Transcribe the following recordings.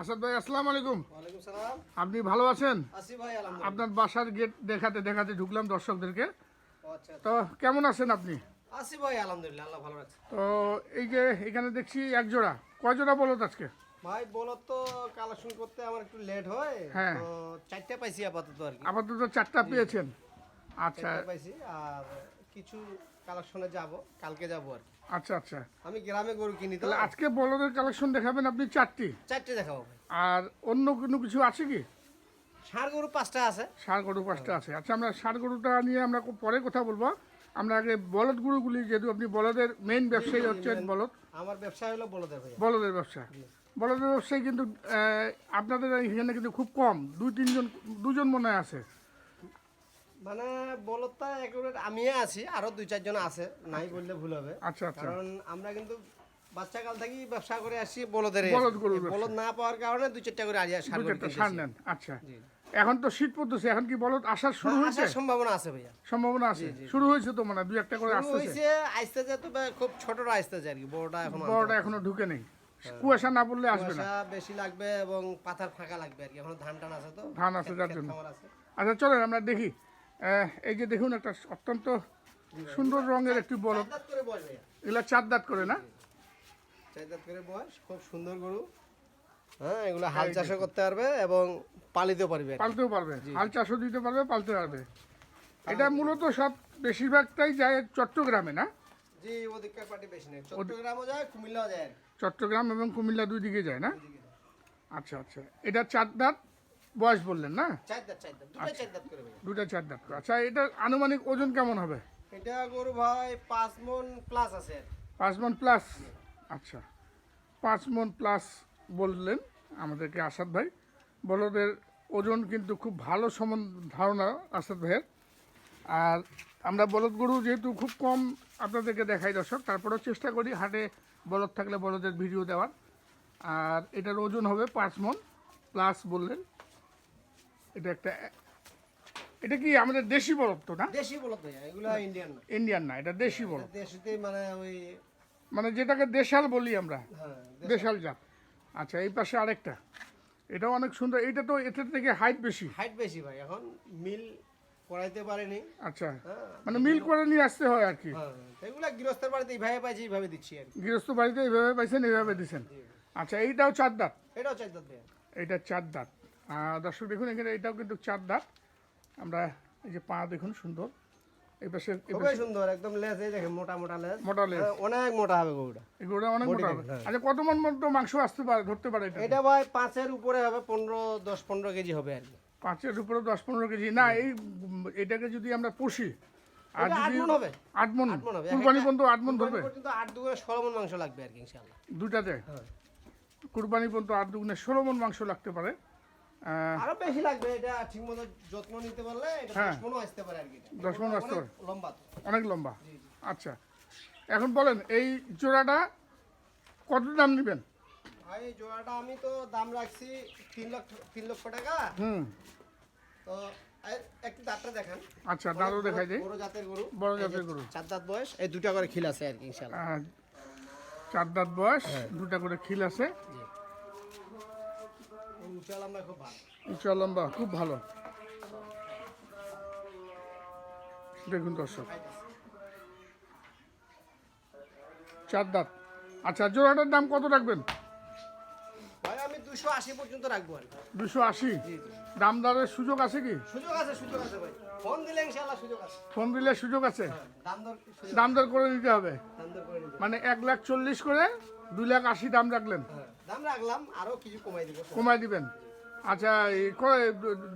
আসাদ ভাই আসসালামু আলাইকুম। ওয়ালাইকুম সালাম। আপনি ভালো আছেন? আসি ভাই আলহামদুলিল্লাহ। আপনার বাসার গেট দেখাতে দেখাতে ঢুকলাম দর্শকদেরকে। আচ্ছা তো কেমন আছেন আপনি? আসি ভাই আলহামদুলিল্লাহ আল্লাহ ভালো রাখছে তো এই যে এখানে দেখছি এক জোড়া। কয় জোড়া বলত আজকে? ভাই তো কালেকশন করতে আমার একটু লেট হয়। হ্যাঁ। তো চারটে পাইছি আপাতত আর কি। আপাতত চারটা পেয়েছেন। আচ্ছা। পাইছি আর কিছু কালেকশনে যাব কালকে যাব আর কি। আচ্ছা আচ্ছা। আমি গ্রামে গরু কিনি তো। তাহলে আজকে বলদের কালেকশন দেখাবেন আপনি চারটি? চারটে দেখাবো আর অন্য কোনো কিছু আছে কি? ষাঁড় গরু পাঁচটা আছে। ষাড় গরু পাঁচটা আছে। আচ্ছা আমরা ষাড় গরুটা নিয়ে আমরা পরে কথা বলব। আমরা আগে বলদ গরুগুলি যেহেতু আপনি বলদের মেইন ব্যবসায়ী হচ্ছে বলদ। আমার ব্যবসা হলো বলদের বলদের ব্যবসা। বলদের ব্যবসায়ী কিন্তু আপনাদের এখানে কিন্তু খুব কম। দুই তিনজন দুজন মনে হয় আছে। মানে বলদটা একেবারে আমি আছি আরও দুই চারজন আছে নাই বললে ভুল হবে। আচ্ছা আচ্ছা। কারণ আমরা কিন্তু বাচ্চা কাল থেকে ব্যবসা করে আসছি বলদের বলদ না পাওয়ার কারণে দুই চারটা করে আরিয়া সার নেন আচ্ছা। এখন তো শীত পড়তেছে এখন কি বলদ আসার শুরু হ্যাঁ, হয়েছে? সম্ভাবনা আছে ভাইয়া। সম্ভাবনা আছে। শুরু হয়েছে তো মানে দুই একটা করে শুরু আসতেছে। হয়েছে আইসতে যায় তো খুব ছোটরা আসতে যায় আর কি বড়টা এখন বড়টা এখনও ঢুকে নেই। কুয়াশা না পড়লে আসবে না। বেশি লাগবে এবং পাতার ফাঁকা লাগবে আর কি এখন ধান টান আছে তো? ধান আছে যার জন্য। আচ্ছা চলেন আমরা দেখি। এই যে দেখুন একটা অত্যন্ত সুন্দর রঙের একটি ভাইয়া। এগুলা চার দাঁত করে না? চার দাঁত করে বয়স খুব সুন্দর গরু। হ্যাঁ এগুলো হাল চাষও করতে পারবে এবং পালিতেও পারবে পালতেও পারবে। হাল চাষও দিতে পারবে পালতে পারবে। এটা মূলত সব বেশিরভাগটাই যায় চট্টগ্রামে না? জি ওদিককার পার্টি বেশি নেই। চট্টগ্রামও যায় কুমিল্লাও যায়। চট্টগ্রাম এবং কুমিল্লা দুই দিকে যায় না? আচ্ছা আচ্ছা। এটা চার দাঁত বয়স বললেন না? দুটো চার দাঁত। আচ্ছা এটা আনুমানিক ওজন কেমন হবে? এটা গরু ভাই পাঁচ মন প্লাস আছে। পাঁচ মন প্লাস আচ্ছা। পাঁচ মন প্লাস বললেন আমাদেরকে আসাদ ভাই। বলদের ওজন কিন্তু খুব ভালো সমান ধারণা আসাদ ভাইয়ের। আর আমরা বলদ গরু যেহেতু খুব কম আপনাদেরকে দেখাই দর্শক তারপরেও চেষ্টা করি হাটে বলদ থাকলে বলদের ভিডিও দেওয়ার। আর এটার ওজন হবে পাঁচ মন প্লাস বললেন। এটা একটা এটা কি আমাদের দেশি বলদ তো না? দেশি বলদ ভাইয়া এগুলো ইন্ডিয়ান না। ইন্ডিয়ান না এটা দেশি বলদ। দেশিতে মানে ওই মানে যেটাকে দেশাল বলি আমরা হ্যাঁ দেশাল। জাত। আচ্ছা এই পাশে আরেকটা। এটাও অনেক সুন্দর এটা তো এটার থেকে হাইট বেশি। হাইট বেশি ভাই এখন মিল করাইতে পারেনি। আচ্ছা হ্যাঁ মানে মিল করে নিয়ে আসতে হয় আর কি। হ্যাঁ এগুলা গৃহস্থের বাড়িতে এইভাবে পাইছি এইভাবে দিচ্ছি আর গৃহস্থ বাড়িতে এইভাবে পাইছেন এইভাবে দিচ্ছেন আচ্ছা এইটাও চার দাঁত? এটাও চার দাঁত এইটা চার দাঁত। দর্শক দেখুন এখানে এটাও কিন্তু চার দাঁত। আমরা এই যে পা দেখুন সুন্দর। এই পাশে এই খুবই সুন্দর একদম লেজ এই দেখেন মোটা মোটা লেজ। মোটা লেজ। হ্যাঁ, অনেক মোটা হবে গরুটা। এগুলো অনেক মোটা হবে। হ্যাঁ। আচ্ছা কত মন মতো মাংস আসতে পারে ধরতে পারে এটা? এটা ভাই পাঁচের উপরে হবে পনেরো দশ পনেরো কেজি হবে আর কি। পাঁচের উপরে দশ পনেরো কেজি। না এই এটাকে যদি আমরা পুষি আর যদি হবে। আট মন। কুরবানি পর্যন্ত আট মন ধরবে? পর্যন্ত আট দুগুণে ষোলো মন মাংস লাগবে আর কি ইনশাল্লাহ দুটাতে হ্যাঁ। কুরবানি পর্যন্ত আট দুগুণে ষোলো মন মাংস লাগতে পারে। আরও বেশি লাগবে এটা ঠিক মতো যত্ন নিতে পারলে এটা হ্যাঁ। দশ মনও আসতে পারে আর কি। এটা। দশ মণ আসতে পারে। লম্বা অনেক লম্বা। আচ্ছা এখন বলেন এই জোড়াটা কত দাম নেবেন? ভাই জোড়াটা আমি তো দাম রাখছি তিন লক্ষ তিন লক্ষ টাকা। হুম। তো একটু দাঁতটা দেখান। আচ্ছা দাঁড়ও দেখাই দিই। বড় জাতের গরু। বড় জাতের গরু। চার দাঁত বয়স এই দুটা করে খিল আছে আর কি ইনশাল্লাহ আহ, চার দাঁত বয়স হ্যাঁ। দুটা করে খিল আছে। উঁচা লম্বা খুব ভালো। দেখুন দর্শক। চার দাঁত। আচ্ছা জোড়াটার দাম কত রাখবেন? দুশো আশি পর্যন্ত রাখব আর কি। দুশো আশি? জি জি। দাম দরের সুযোগ আছে কি? সুযোগ আছে সুযোগ আছে ভাই। ফোন দিলে সুযোগ আছে। ফোন দিলে সুযোগ আছে? দাম দর করে দিতে হবে। মানে এক লাখ চল্লিশ করে দুই লাখ আশি দাম রাখলেন। হ্যাঁ, দাম রাখলাম আরও কিছু কমাই দিব। দিবেন। আচ্ছা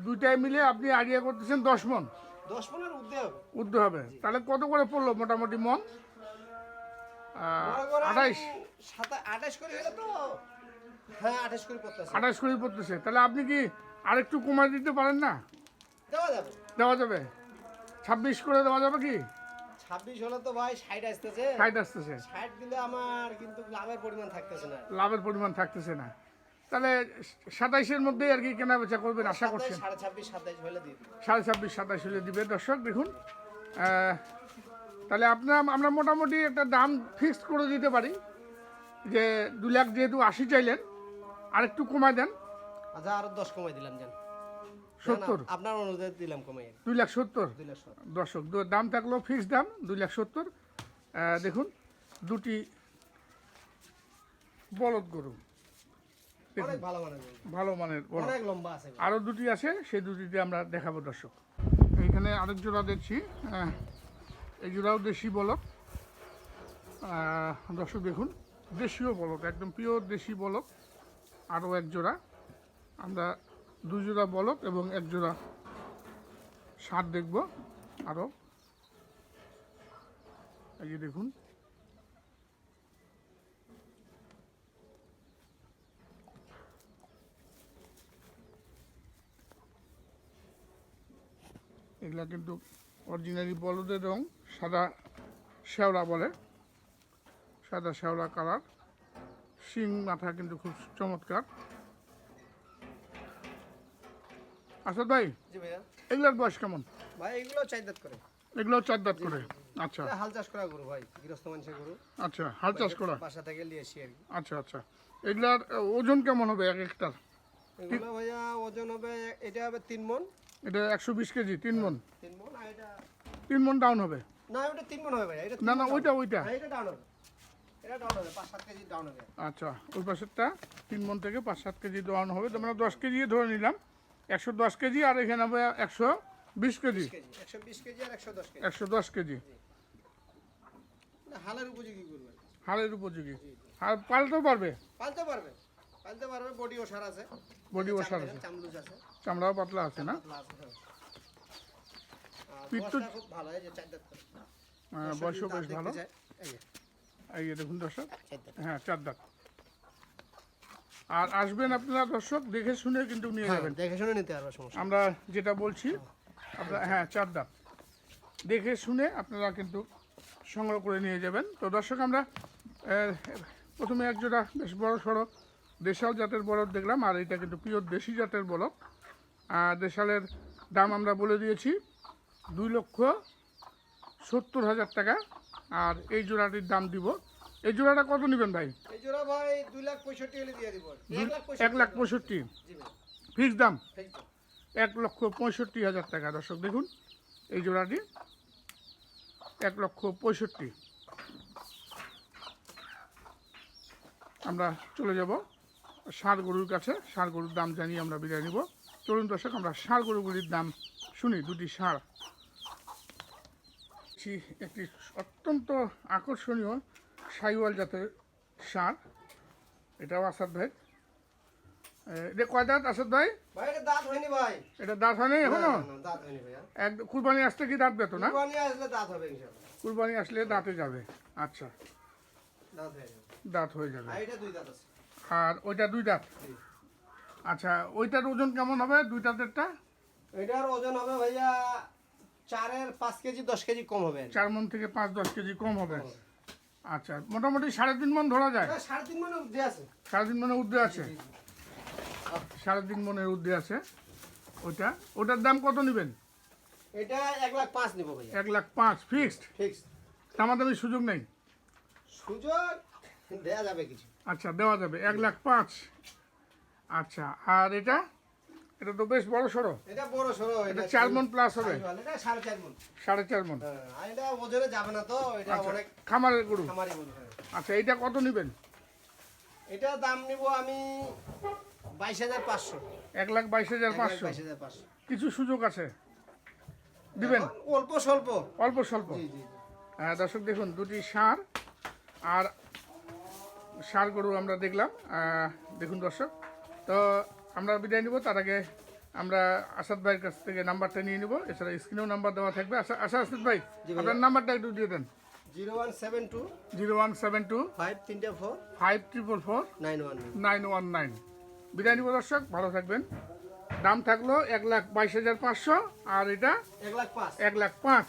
দুইটাই মিলে আপনি আইডিয়া করতেছেন দশ মন? দশ হবে। উর্ধ হবে। তাহলে কত করে পড়ল মোটামুটি মন? করেন আঠাইশ। করে তো হ্যাঁ আঠাশ করে পড়তেছে। আঠাশ করে পড়তেছে। তাহলে আপনি কি আরেকটু কমায় দিতে পারেন না? দেওয়া যাবে। দেওয়া যাবে। ছাব্বিশ করে দেওয়া যাবে কি? ছাব্বিশ হলে তো ভাই ষাট আসতেছে। ষাট আসতেছে। ষাট দিলে আমার কিন্তু লাভের পরিমাণ থাকতেছে না। লাভের পরিমাণ থাকতেছে না। তাহলে সাতাইশের মধ্যেই আর কি কেনা বেচা করবেন আশা সাতাইশ, করছেন? সাড়ে ছাব্বিশ সাতাইশ হলে দিবো। সাড়ে ছাব্বিশ সাতাশ হলে দিবে। দর্শক দেখুন তাহলে আপনার আমরা মোটামুটি একটা দাম ফিক্সড করে দিতে পারি যে দু লাখ যেহেতু আশি চাইলেন আরেকটু কমায় দেন। আচ্ছা আরও দশ কমাই দিলাম জান সত্তর? আপনার অনুরোধে দিলাম কমাই দুই লাখ সত্তর। দর্শক দাম থাকল ফিক্সড দাম দুই লাখ সত্তর। দেখুন দুটি বলদ গরু। ভালো মানের গরু। ভালো মানের বলদ। অনেক লম্বা আছে আরও দুটি আছে সেই দুটিতে আমরা দেখাবো দর্শক। এইখানে আরেক জোড়া দেখছি এই জোড়াও দেশি বলক দর্শক দেখুন দেশীয় বলক একদম পিওর দেশি বলক আরও এক জোড়া। আমরা দুই জোড়া বলক এবং এক জোড়া সার দেখব আরও। এই দেখুন। এগুলা কিন্তু অরিজিনালি বলদের রং, সাদা শ্যাওলা বলে। সাদা শ্যাওলা কালার। শিং মাথা কিন্তু খুব চমৎকার। আসাদ ভাই এগুলার বয়স কেমন? ভাই এগুলো চাই দাঁত করে। এগুলো চার দাঁত করে? আচ্ছা। হাল চাষ করা গরু ভাই গৃহস্থ মানুষের গরু। আচ্ছা হাল চাষ করা? বাসা থেকে নিয়ে আসি আর কি। আচ্ছা আচ্ছা। এগুলার ওজন কেমন হবে এক একটার? এগুলো ভাইয়া ওজন হবে এটা হবে তিন মন। এটা একশো বিশ কেজি তিন মন? তিন মন আর এটা তিন মন ডাউন হবে? না ওটা তিন মন হবে ভাই এটা না না ওইটা ওইটা। হ্যাঁ, এটা ডাউন হবে। এটা ডাউন হবে পাঁচ সাত কেজি ডাউন হবে। আচ্ছা ওই পাশেরটা তিন মন থেকে পাঁচ সাত কেজি দেওয়ানো হবে তো মানে দশ কেজি ধরে নিলাম। একশো দশ কেজি আর এখানে হবে একশো বিশ কেজি। একশো বিশ কেজি আর একশো দশ কেজি। একশো দশ কেজি। হালের উপযোগী ভাই হালের উপযোগী। আর পালতেও পারবে? পালতে পারবে। পালতে পারবে বডি ওষার আছে। বডি ওষার আছে। চামড়াও পাতলা আছে না? আছে, হ্যাঁ। খুব ভালো এই যে চার দাঁত বেশ ভালো। এই যে, এই যে দেখুন দর্শক। হ্যাঁ চার দাঁত। আর আসবেন আপনারা দর্শক দেখে শুনে কিন্তু নিয়ে হ্যাঁ, যাবেন। দেখে শুনে নিতে পারবে সমস্যা আমরা যেটা বলছি আপনারা হ্যাঁ চার দাম দেখে শুনে আপনারা কিন্তু সংগ্রহ করে নিয়ে যাবেন। তো দর্শক আমরা প্রথমে এক জোড়া বেশ বড় সড়ো দেশাল জাতের বলদ দেখলাম আর এটা কিন্তু পিওর দেশি জাতের বলদ। আর দেশালের দাম আমরা বলে দিয়েছি দুই লক্ষ সত্তর হাজার টাকা আর এই জোড়াটির দাম দিব এই জোড়াটা কত নেবেন ভাই? এই জোড়া ভাই দুই লাখ পঁয়ষট্টি হলে দিয়ে দিব। এক লাখ পঁয়ষট্টি ফিক্স দাম? এক লক্ষ পঁয়ষট্টি হাজার টাকা। দর্শক দেখুন এই জোড়াটি। এক লক্ষ পঁয়ষট্টি। আমরা চলে যাব ষাঁড় গরুর কাছে। ষাঁড় গরুর দাম জানিয়ে আমরা বিদায় নিব। চলুন দর্শক আমরা ষাঁড় গরুগুলির দাম শুনি। দুটি ষাঁড়। একটি অত্যন্ত আকর্ষণীয় সাইওয়াল জাতের ষাঁড়। এটাও আসাদ ভাই। এটা কয় দাঁত আসাদ ভাই? এটা দাঁত হয়নি ভাই। এটা দাঁত হয় এখনও? হয়নি ভাইয়া এক কুরবানি আসতে কি দাঁত বেতো না? কুরবানি আসলে দাঁত যাবে। আচ্ছা। দাঁত হয়ে যাবে। দাঁত হয়ে যাবে। আর এটা দুই আর ওইটা দুই দাঁত? আচ্ছা ওইটার ওজন কেমন হবে দুই দাঁতেরটা? এটার ওজন হবে ভাইয়া চারের পাঁচ কেজি দশ কেজি কম হবে। চার মন থেকে পাঁচ দশ কেজি কম হবে। আচ্ছা মোটামুটি সাড়ে তিন মন ধরা যায়। সাড়ে তিন মানে অব্দি আছে। সাড়ে তিন মনের ঊর্ধ্বে আছে? সাড়ে তিন মনের ঊর্ধ্বে আছে। ওইটা? ওটার দাম কত নেবেন? এটা এক লাখ পাঁচ নিবো এক লাখ পাঁচ ফিক্সড? ফিক্স দামাদামি সুযোগ নেই? সুযোগ দেয়া যাবে কিছু। আচ্ছা দেওয়া যাবে। এক লাখ পাঁচ। আচ্ছা আর এটা? এটা তো বেশ বড় সড়ো। এটা বড় সড়ো এটা চার মন প্লাস হবে। এটা সাড়ে চার মন। সাড়ে চার মন। হ্যাঁ, এটা ওজনে যাবে না তো এটা আচ্ছা অনেক খামারের গরু? খামারি গরু হ্যাঁ। আচ্ছা এইটা কত নেবেন? এটা দাম নিব আমি বাইশ হাজার পাঁচশো। এক লাখ বাইশ হাজার পাঁচশো? কিছু সুযোগ আছে? দিবেন? অল্প স্বল্প। অল্প স্বল্প। হ্যাঁ দর্শক দেখুন দুটি সার আর সার গরু আমরা দেখলাম। দেখুন দর্শক তো আমরা বিদায় নিব তার আগে আমরা আসাদ ভাইয়ের কাছ থেকে নাম্বারটা নিয়ে নিব। এছাড়া স্ক্রিনেও নাম্বার দেওয়া থাকবে। আশা আশা আসাদ ভাই আপনার নাম্বারটা একটু দিয়ে দেন। Zero one seven two zero one seven two five তিনটে four five triple four nine one nine one nine. বিদায় নিব দর্শক ভালো থাকবেন। দাম থাকল এক লাখ বাইশ হাজার পাঁচশো আর এটা এক লাখ পাঁচ। এক লাখ পাঁচ।